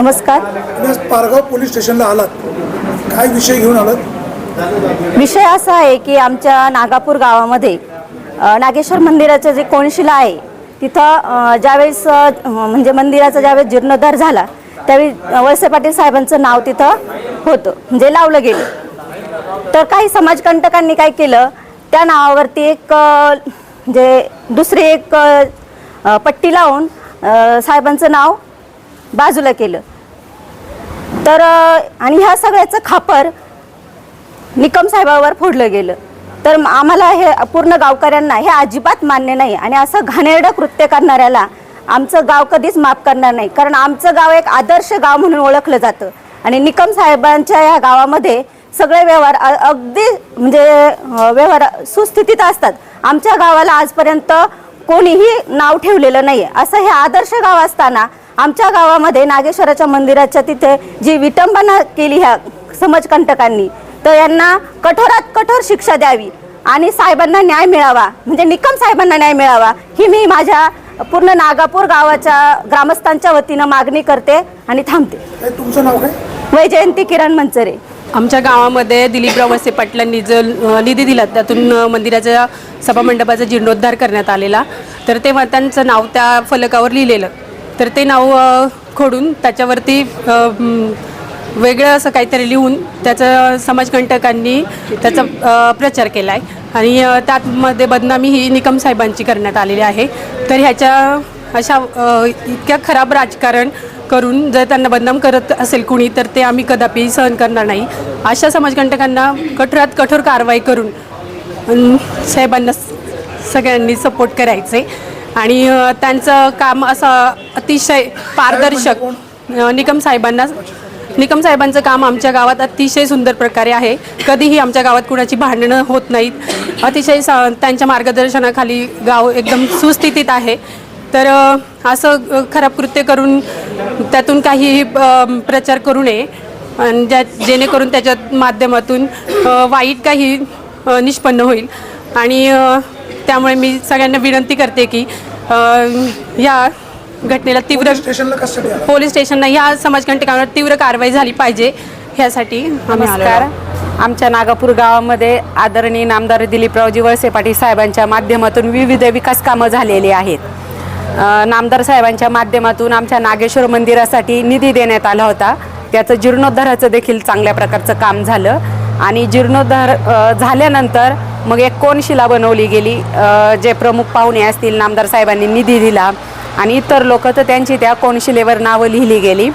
नमस्कार. तुम्ही आज पारगाव पोलीस स्टेशनला आलात. काय विषय घेऊन आलात? विषय असा आहे की आमच्या नागापूर गावामध्ये नागेश्वर मंदिराचं जे कोणशिला आहे तिथं ज्यावेळेस म्हणजे मंदिराचा ज्यावेळेस जीर्णोद्धार झाला त्यावेळी वळसे पाटील साहेबांचं नाव तिथं होतं म्हणजे लावलं गेलं. तर काही समाजकंटकांनी काय केलं त्या नावावरती एक म्हणजे दुसरी एक पट्टी लावून साहेबांचं नाव बाजूला केलं. तर आणि ह्या सगळ्याचं खापर निकम साहेबावर फोडलं गेलं. तर आम्हाला हे पूर्ण गावकऱ्यांना हे अजिबात मान्य नाही आणि असं घाणेरडं कृत्य करणाऱ्याला आमचं गाव कधीच माफ करणार नाही. कारण आमचं गाव एक आदर्श गाव म्हणून ओळखलं जातं. आणि निकम साहेबांच्या या गावामध्ये सगळे व्यवहार अगदी म्हणजे व्यवहार सुस्थितीत असतात. आमच्या गावाला आजपर्यंत कोणीही नाव ठेवलेलं नाही असं हे आदर्श गाव असताना आमच्या गावामध्ये नागेश्वराच्या मंदिराच्या तिथे जी विटंबना केली ह्या समाजकंटकांनी तर यांना कठोरात कठोर शिक्षा द्यावी आणि साहेबांना न्याय मिळावा. म्हणजे निकम साहेबांना न्याय मिळावा ही मी माझ्या पूर्ण नागापूर गावाच्या ग्रामस्थांच्या वतीनं मागणी करते आणि थांबते. तुमचं नाव काय? वैजयंती किरण मंचरे आमच्या गावामध्ये दिलीपराव वसे पाटलांनी जो निधी दिला त्यातून मंदिराच्या सभामंडपाचा जीर्णोद्धार करण्यात आलेला. तर तेव्हा त्यांचं नाव त्या फलकावर लिहिलेलं. तर ते नाव खोडून त्याच्यावरती वेगळं असं काहीतरी लिहून त्याचं समाजकंटकांनी त्याचा प्रचार केला आहे आणि त्यातमध्ये बदनामी ही निकम साहेबांची करण्यात आलेली आहे. तर ह्याच्या अशा इतक्या खराब राजकारण करून जर त्यांना बदनाम करत असेल कुणी तर ते आम्ही कदापि सहन करणार नाही. अशा समाजकंटकांना कठोरात कठोर कारवाई करून साहेबांना सगळ्यांनी सपोर्ट करायचे. आणि त्यांचं काम असं अतिशय पारदर्शक. निकम साहेबांना निकम साहेबांचं काम आमच्या गावात अतिशय सुंदर प्रकारे आहे. कधीही आमच्या गावात कुणाची भांडणं होत नाहीत. अतिशय सा त्यांच्या मार्गदर्शनाखाली गाव एकदम सुस्थितीत आहे. तर असं खराब कृत्य करून त्यातून काही अ, प्रचार करू नये. आणि ज्या जेणेकरून त्याच्या माध्यमातून वाईट काही निष्पन्न होईल. आणि त्यामुळे मी सगळ्यांना विनंती करते की या घटनेला तीव्र पोलीस स्टेशनला या समाजकंटकांवर तीव्र कारवाई झाली पाहिजे ह्यासाठी नमस्कार. आमच्या नागापूर गावामध्ये आदरणीय नामदार दिलीपरावजी वळसे पाटील साहेबांच्या माध्यमातून विविध विकास कामं झालेली आहेत. नामदार साहेबांच्या माध्यमातून आमच्या नागेश्वर मंदिरासाठी निधी देण्यात आला होता. त्याचं जीर्णोद्धाराचं देखील चांगल्या प्रकारचं काम झालं. आणि जीर्णोद्धार झाल्यानंतर मग एक कोनशिला बनवली गेली जे प्रमुख पाहुणे असतील नामदार साहेबांनी निधी दिला आणि इतर लोक तर त्यांची त्या कोनशिलेवर नावं लिहिली गेली.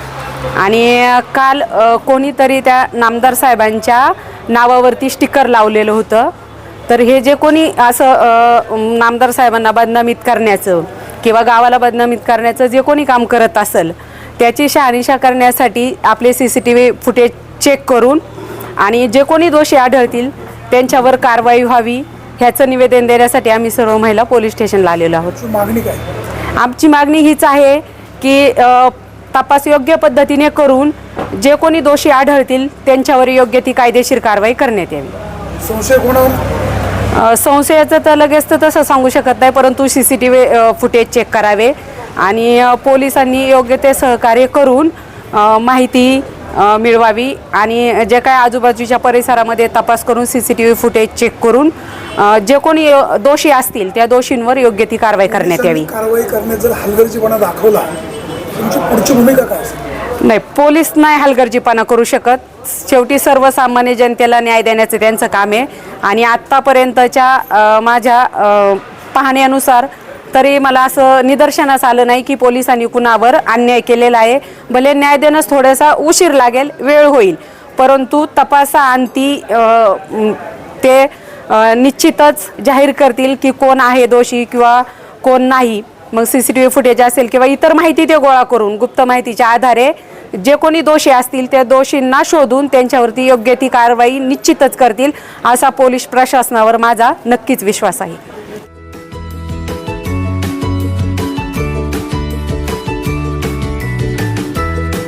आणि काल कोणीतरी त्या नामदार साहेबांच्या नावावरती स्टिकर लावलेलं होतं. तर हे जे कोणी असं नामदार साहेबांना बदनामित करण्याचं किंवा गावाला बदनामित करण्याचं जे कोणी काम करत असेल त्याची शहानिशा करण्यासाठी आपले C C T V footage check करून आणि जे कोणी दोषी आढळतील त्यांच्यावर कारवाई व्हावी ह्याचं निवेदन देण्यासाठी आम्ही सर्व महिला पोलीस स्टेशनला आलेलो आहोत. मागणी काय? आमची मागणी हीच आहे की तपास योग्य पद्धतीने करून जे कोणी दोषी आढळतील त्यांच्यावर योग्य ती कायदेशीर कारवाई करण्यात यावी. संशय कोणावर? संशयाचं तर लगेच तर तसं सांगू शकत नाही परंतु C C T V footage check करावे आणि पोलिसांनी योग्य ते सहकार्य करून माहिती मिळवावी आणि जे काय आजूबाजूच्या परिसरामध्ये तपास करून C C T V footage check करून जे कोणी दोषी असतील त्या दोषींवर योग्य ती कारवाई करण्यात यावी. कारवाई करण्यात जर हलगर्जीपणा दाखवला तुमची पुढची भूमिका काय नाही पोलीस नाही हलगर्जीपणा करू शकत. शेवटी सर्वसामान्य जनतेला न्याय देण्याचं त्यांचं काम आहे. आणि आत्तापर्यंतच्या माझ्या पाहण्यानुसार तरी मला असं निदर्शनास आलं नाही की पोलिसांनी कुणावर अन्याय केलेला आहे. भले न्याय देणंच थोडासा उशीर लागेल वेळ होईल. परंतु तपासाअंती आणती ते निश्चितच जाहीर करतील की कोण आहे दोषी किंवा कोण नाही. मग C C T V footage असेल किंवा इतर माहिती ते गोळा करून गुप्त माहितीच्या आधारे जे कोणी दोषी असतील त्या दोषींना शोधून त्यांच्यावरती योग्य ती कारवाई निश्चितच करतील असा पोलीस प्रशासनावर माझा नक्कीच विश्वास आहे.